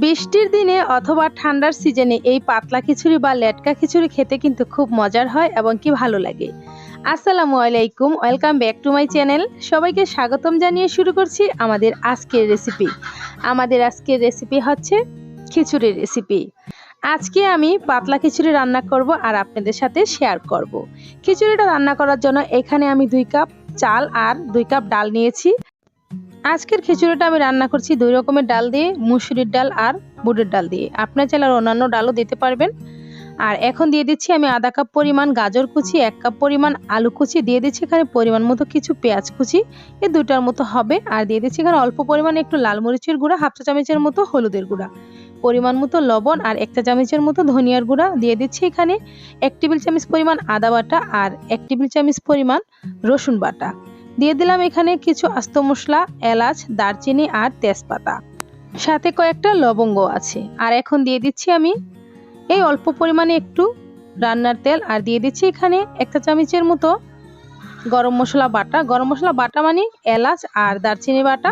বৃষ্টির দিনে অথবা ঠান্ডার সিজনে এই পাতলা খিচুড়ি বা লেটকা খিচুড়ি খেতে কিন্তু খুব মজার হয় এবং কি ভালো লাগে। আসসালামু আলাইকুম, welcome back to my channel. সবাইকে স্বাগতম জানিয়ে শুরু করছি আমাদের আজকের রেসিপি। আমাদের আজকের রেসিপি হচ্ছে খিচুড়ির রেসিপি। আজকে আমি পাতলা খিচুড়ি রান্না করব আর আপনাদের সাথে শেয়ার করব। খিচুড়িটা রান্না করার জন্য এখানে আমি দুই কাপ চাল আর দুই কাপ ডাল নিয়েছি। আজকের খিচুড়িটা আমি রান্না করছি দুই রকমের ডাল দিয়ে, মুসুরির ডাল আর বুটের ডাল দিয়ে। আপনার চাইলে আর অন্যান্য ডালও দিতে পারবেন। আর এখন দিয়ে দিচ্ছি আমি আধা কাপ পরিমাণ গাজর কুচি, এক কাপ পরিমাণ আলু কুচি, দিয়ে দিচ্ছি এখানে পরিমাণ মতো কিছু পেঁয়াজ কুচি। এই দুটার মতো হবে। আর দিয়ে দিচ্ছি এখানে অল্প পরিমাণে একটু লাল মরিচের গুঁড়া, হাফ চা চামচের মতো হলুদের গুঁড়া। পরিমাণ মতো লবণ আর একটা চামচের মতো ধনিয়ার গুঁড়া। দিয়ে দিচ্ছি এখানে এক টেবিল চামচ পরিমাণ আদা বাটা আর এক টেবিল চামচ পরিমাণ রসুন বাটা। দিয়ে দিলাম এখানে কিছু আস্ত মশলা, এলাচ, দারচিনি আর তেজপাতা। সাথে কয়েকটা লবঙ্গ আছে। আর এখন দিয়ে দিচ্ছি আমি এই অল্প পরিমাণে একটু রান্নার তেল। আর দিয়ে দিচ্ছি এখানে একটা চামচের মতো গরম মশলা বাটা। গরম মশলা বাটা মানে এলাচ আর দারচিনি বাটা।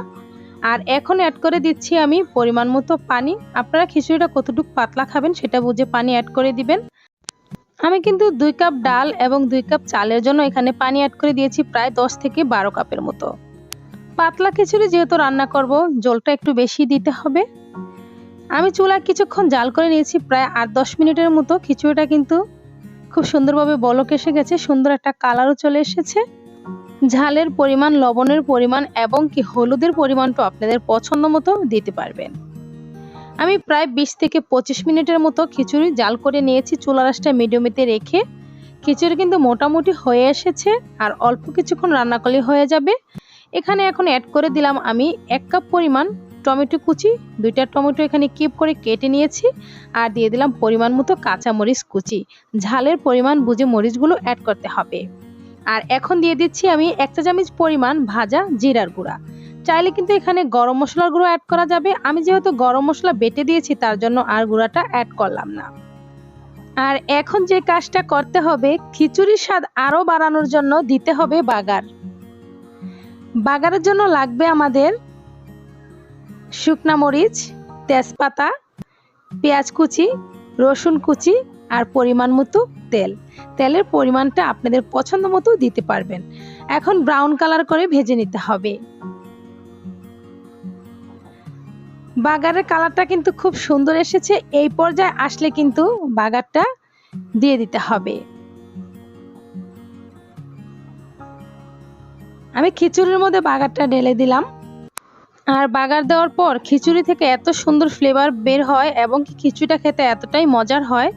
আর এখন অ্যাড করে দিচ্ছি আমি পরিমাণ মতো পানি। আপনারা খিচুড়িটা কতটুকু পাতলা খাবেন সেটা বুঝে পানি অ্যাড করে দিবেন। আমি কিন্তু দুই কাপ ডাল এবং দুই কাপ চালের জন্য এখানে পানি অ্যাড করে দিয়েছি প্রায় দশ থেকে বারো কাপের মতো। পাতলা খিচুড়ি যেহেতু রান্না করব, জলটা একটু বেশি দিতে হবে। আমি চুলা কিছুক্ষণ জাল করে নিয়েছি, প্রায় আট দশ মিনিটের মতো। খিচুড়িটা কিন্তু খুব সুন্দরভাবে বলক এসে গেছে, সুন্দর একটা কালারও চলে এসেছে। ঝালের পরিমাণ, লবণের পরিমাণ এবং কি হলুদের পরিমাণটা আপনাদের পছন্দ মতো দিতে পারবেন। আমি প্রায় বিশ থেকে পঁচিশ মিনিটের মতো খিচুড়ি জাল করে নিয়েছি চুলা রাসটা মিডিয়ামেতে রেখে। খিচুড়ি কিন্তু মোটামুটি হয়ে এসেছে আর অল্প কিছুক্ষণ রান্না করলে হয়ে যাবে। এখানে এখন অ্যাড করে দিলাম আমি এক কাপ পরিমাণ টমেটো কুচি, দুইটা টমেটো এখানে কিপ করে কেটে নিয়েছি আর দিয়ে দিলাম পরিমাণ মতো কাঁচা মরিচ কুচি। ঝালের পরিমাণ বুঝে মরিচগুলো অ্যাড করতে হবে। আর এখন দিয়ে দিচ্ছি আমি একটা চা চামচ পরিমাণ ভাজা জিরার গুঁড়া। চাইলে কিন্তু এখানে গরম মশলার গুঁড়ো অ্যাড করা যাবে। আমি যেহেতু গরম মশলা বেটে দিয়েছি, তার জন্য আর গুঁড়াটা অ্যাড করলাম না। আর এখন যে কাজটা করতে হবে, খিচুড়ির স্বাদ আরও বাড়ানোর জন্য দিতে হবে বাগার। বাগারের জন্য লাগবে আমাদের শুকনা মরিচ, তেজপাতা, পেঁয়াজ কুচি, রসুন কুচি আর পরিমাণ মতো তেল। তেলের পরিমাণটা আপনাদের পছন্দ মতো দিতে পারবেন। এখন ব্রাউন কালার করে ভেজে নিতে হবে। বাগারের কালারটা কিন্তু খুব সুন্দর এসেছে। এই পর্যায়ে আসলে কিন্তু বাগারটা দিয়ে দিতে হবে। আমি খিচুড়ির মধ্যে বাগারটা ঢেলে দিলাম। আর বাগার দেওয়ার পর খিচুড়ি থেকে এত সুন্দর ফ্লেভার বের হয় এবং কি খিচুড়িটা খেতে এতটাই মজার হয়।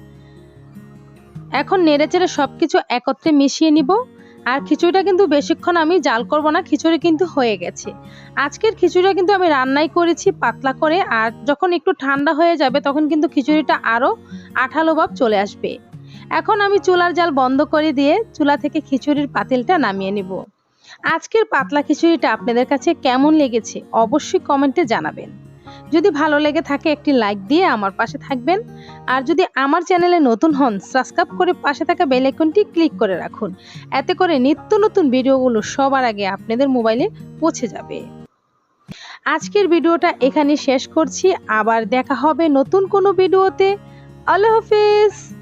এখন নেড়েচেড়ে সব কিছু একত্রে মিশিয়ে নিব। আর খিচুড়িটা কিন্তু বেশিক্ষণ আমি জাল করব না, খিচুড়ি কিন্তু হয়ে গেছে। আজকের খিচুড়িটা কিন্তু আমি রান্নাই করেছি পাতলা করে, আর যখন একটু ঠান্ডা হয়ে যাবে তখন কিন্তু খিচুড়িটা আরও আঠালো ভাব চলে আসবে। এখন আমি চুলার জাল বন্ধ করে দিয়ে চুলা থেকে খিচুড়ির পাতিলটা নামিয়ে নিব। আজকের পাতলা খিচুড়িটা আপনাদের কাছে কেমন লেগেছে অবশ্যই কমেন্টে জানাবেন। যদি ভালো লেগে থাকে একটি লাইক দিয়ে আমার পাশে থাকবেন। আর যদি আমার চ্যানেলে নতুন হন, সাবস্ক্রাইব করে পাশে থাকা বেল আইকনটি ক্লিক করে রাখুন। এতে করে নিত্য নতুন ভিডিওগুলো সবার আগে আপনাদের মোবাইলে পৌঁছে যাবে। আজকের ভিডিওটা এখানে শেষ করছি। আবার দেখা হবে নতুন কোনো ভিডিওতে। আল্লাহ হাফিজ!